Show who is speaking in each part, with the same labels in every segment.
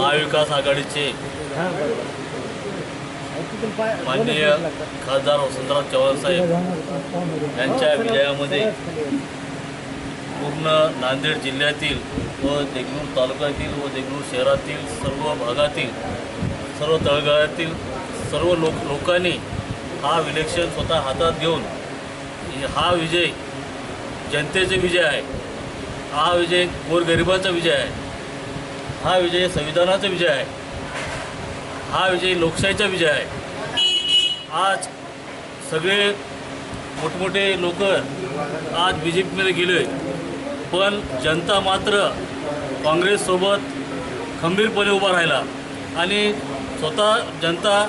Speaker 1: महाविकास आघाडीचे माननीय खासदार वसंतराव चव्हाण साहेब यांच्या विजयामध्ये पूर्ण नांदेड जिल्ह्यातील व देगलूर तालुक्यातील व देगलूर शहरातील सर्व भागातील सर्व तळगाळातील सर्व लोक लोकांनी हा विलेक्षण स्वतः हातात घेऊन हा विजय जनतेचा विजय आहे. हा विजय गोरगरिबाचा विजय आहे. हा विजय संविधानाचा विजय आहे. हा विजय लोकशाहीचा विजय आहे. आज सगळे मोठमोठे लोक आज बी जे पीमध्ये गेले पण जनता मात्र काँग्रेससोबत खंबीरपणे उभा राहिला. आणि स्वतः जनता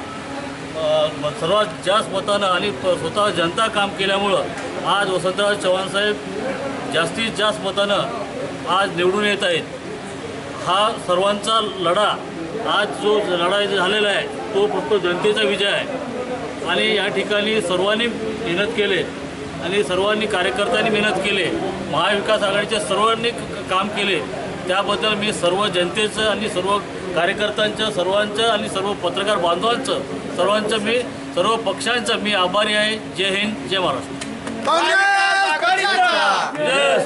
Speaker 1: सर्वात जास्त मतानं आणि प- स्वतः जनता काम केल्यामुळं आज वसंतराव चव्हाणसाहेब जास्तीत जास्त मतानं आज निवडून येत आहेत. हा सर्वांचा लढा आज जो लढा झालेला आहे तो फक्त जनतेचा विजय आहे आणि या ठिकाणी सर्वांनी मेहनत केले आणि सर्वांनी कार्यकर्त्यांनी मेहनत केले महाविकास आघाडीच्या सर्वांनी काम केले त्याबद्दल मी सर्व जनतेचं आणि सर्व कार्यकर्त्यांचं सर्वांचं आणि सर्व पत्रकार बांधवांचं सर्वांचं मी सर्व पक्षांचं मी आभारी आहे जय हिंद जय महाराष्ट्र
Speaker 2: आघाडीचा
Speaker 1: जय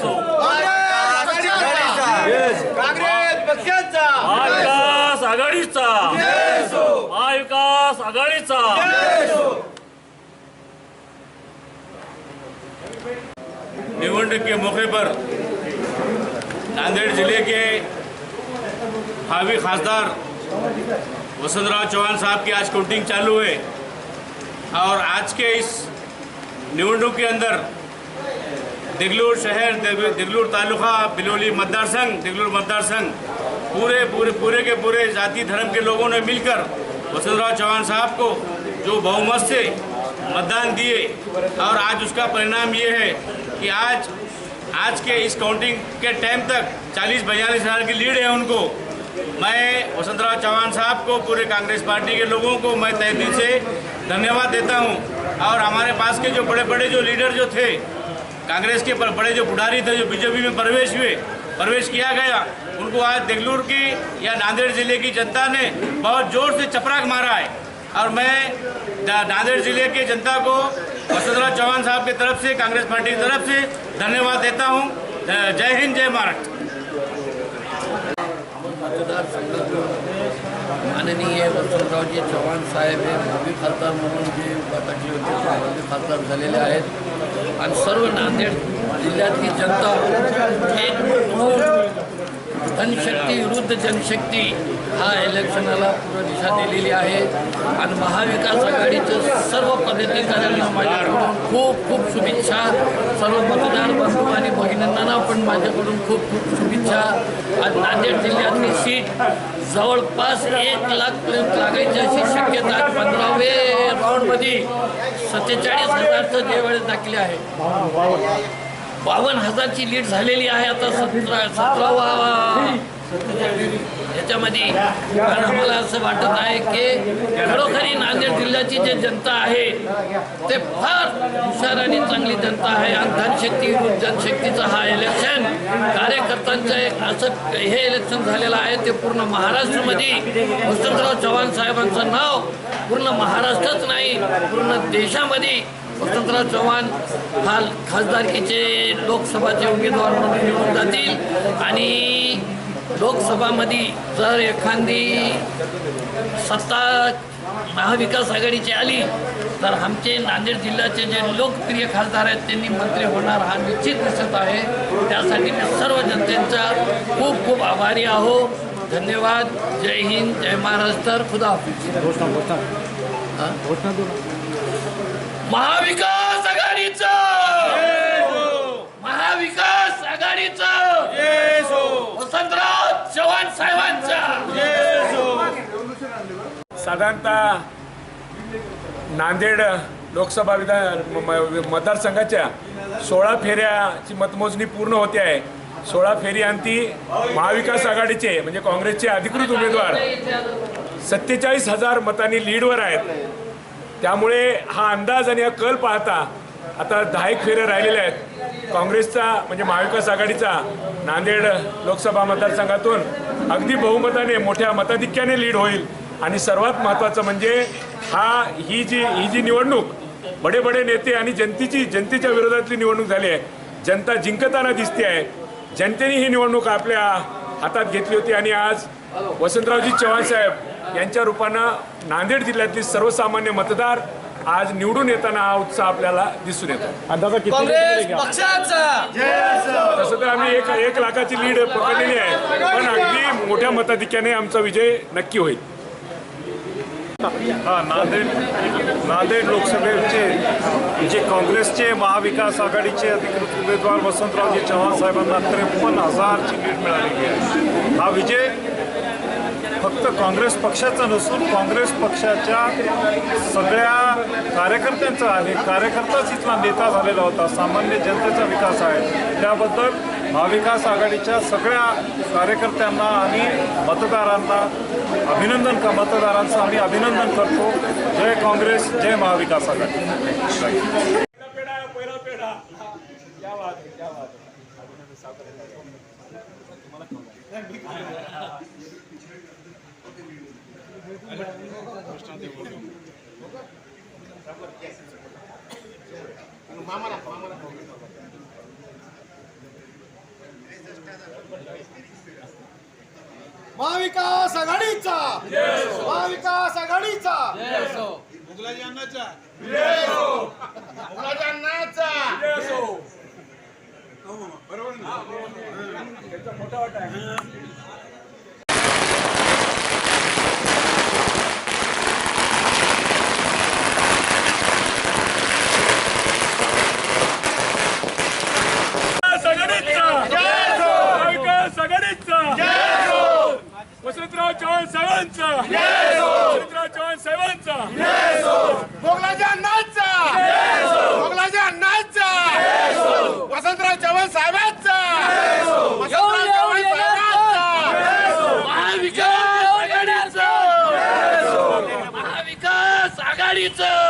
Speaker 2: पक्षाचा
Speaker 1: महाविकास आघाडीचा. महाविकास आघाडीचा. निवडणूक के मौके पर नांदेड़ ज़िले के भावी खासदार वसंतराव चौहान साहब की आज काउंटिंग चालू है और आज के इस निवडणूक के अंदर दिगलूर शहर दिग- दिगलूर तालुका बिलोली मतदार संघ दिगलूर मतदार संघ पूरे पूरे पूरे के पूरे जाति धर्म के लोगों ने मिलकर वसंतराव चौहान साहब को जो बहुमत से मतदान दिए, और आज उसका परिणाम ये है कि आज आज के इस काउंटिंग के टाइम तक 40 बयालीस हज़ार की लीड है उनको। मैं वसंतराव चौहान साहब को, पूरे कांग्रेस पार्टी के लोगों को मैं तय दिल से धन्यवाद देता हूँ। और हमारे पास के जो बड़े बड़े जो लीडर जो थे, कांग्रेस के बड़े जो बुढ़ारी थे, जो बीजेपी में प्रवेश हुए, प्रवेश किया गया उनको आज देगलूर की या नांदेड़ ज़िले की जनता ने बहुत ज़ोर से चपराक मारा है। और मैं नांदेड़ ज़िले के जनता को वसंतराव चौहान साहब की तरफ़ से, कांग्रेस पार्टी की तरफ़ से धन्यवाद देता हूँ। जय हिंद, जय महाराष्ट्र।
Speaker 3: माननीय वसंतरावजी चव्हाण साहेब हे भावी खासदार म्हणून जे ते भावी खासदार झालेले आहेत. सर्व नांदेड जिल्ह्यातली जनता, एक धनशक्ती विरुद्ध जनशक्ती हा इलेक्शनाला पूर्ण दिशा दिलेली आहे. आणि महाविकास आघाडीचं सर्व पदाधिकाऱ्यांना माझ्याकडून खूप खूप शुभेच्छा. सर्व मतदार बंधू आणि भगिनींना पण माझ्याकडून खूप खूप शुभेच्छा. आज नांदेड जिल्ह्यातली सीट जवळपास एक लाखपर्यंत लागायची अशी शक्यता पंधरावे राऊंडमध्ये सत्तेचाळीस हजारचं जे वेळेस दाखले आहे. बावन्न हजारची लीड झालेली आहे आता सतरा सतरावा याच्यामध्ये कारण मला असं वाटत आहे की खरोखरी नांदेड जिल्ह्याची जे जनता आहे ते फार हुशार आणि चांगली जनता आहे. आणि धनशक्ती जनशक्तीचा जनशक्तीचं हा इलेक्शन कार्यकर्त्यांचं एक असं हे इलेक्शन झालेलं आहे ते पूर्ण महाराष्ट्रामध्ये. वसंतराव चव्हाण साहेबांचं नाव पूर्ण महाराष्ट्रच नाही पूर्ण देशामध्ये. वसंतराव चव्हाण हा खासदारकीचे लोकसभाचे उमेदवार म्हणून निवडून जातील. आणि लोकसभामध्ये जर एखादी सत्ता महाविकास आघाडीची आली तर आमचे नांदेड जिल्ह्याचे जे लोकप्रिय खासदार आहेत त्यांनी मंत्री होणार हा निश्चित दिसत आहे. त्यासाठी मी सर्व जनतेचा खूप खूप आभारी आहो. धन्यवाद. जय हिंद. जय महाराष्ट्र. खुदा हाफिज? महाविकास आघाडीचं! महाविकास आघाडीचं! वसंतराव चव्हाण साहेबांचा
Speaker 4: साधारणतः नांदेड लोकसभा विधान म- म- मतदारसंघाच्या सोळा फेऱ्याची मतमोजणी पूर्ण होते आहे. सोळा फेरी अंती महाविकास आघाडीचे म्हणजे काँग्रेसचे अधिकृत उमेदवार सत्तेचाळीस हजार मतांनी लीडवर आहेत. त्यामुळे हा अंदाज आणि हा कल पाहता आता दहा एक फेऱ्या राहिलेल्या आहेत. काँग्रेसचा म्हणजे महाविकास आघाडीचा नांदेड लोकसभा मतदारसंघातून अगदी बहुमताने मोठ्या मताधिक्याने लीड होईल. आणि सर्वात महत्त्वाचं म्हणजे हा ही जी ही जी निवडणूक बडे बडे नेते आणि जनतेची जनतेच्या विरोधातली निवडणूक झाली आहे. जनता जिंकताना दिसते आहे. जनतेने ही निवडणूक आपल्या हातात घेतली होती आणि आज वसंतरावजी चव्हाण साहेब यांच्या रूपानं नांदेड जिल्ह्यातले सर्वसामान्य मतदार आज निवडून येताना हा उत्साह आपल्याला दिसून येतो.
Speaker 2: काँग्रेस पक्षाचा.
Speaker 4: तसं तर आम्ही एक एक लाखाची लीड पकडलेली आहे. पण अगदी मोठ्या मताधिक्याने आमचा विजय नक्की होईल.
Speaker 5: हा नांदेड नांदेड लोकसभेचे जे काँग्रेसचे महाविकास आघाडीचे अधिकृत उमेदवार वसंतरावजी चव्हाण साहेबांना त्रेपन्न हजारची लीड मिळालेली आहे. हा विजय फक्त काँग्रेस पक्षाचा नसून काँग्रेस पक्षाच्या सगळ्या कार्यकर्त्यांचा आहे. कार्यकर्ताच इथला नेता झालेला होता. सामान्य जनतेचा विकास आहे. त्याबद्दल महाविकास आघाडीच्या सगळ्या कार्यकर्त्यांना आणि मतदारांना अभिनंदन का मतदारांचं आम्ही अभिनंदन करतो. जय काँग्रेस जय महाविकास आघाडी.
Speaker 2: महाविकास आघाडीचा. महाविकास आघाडीचा. मुघलाजी अण्णाचा मुघलाजी अण्णाचा
Speaker 4: वसंतराव साहेबांचा वसंतराव चव्हाण साहेबांचा
Speaker 2: मुघलाजी अण्णाचा मुघलाजी अण्णाचा वसंतराव चव्हाण साहेबांचा वसंतराव चव्हाण साहेबांचा
Speaker 3: महाविकास आघाडीचं महाविकास आघाडीचं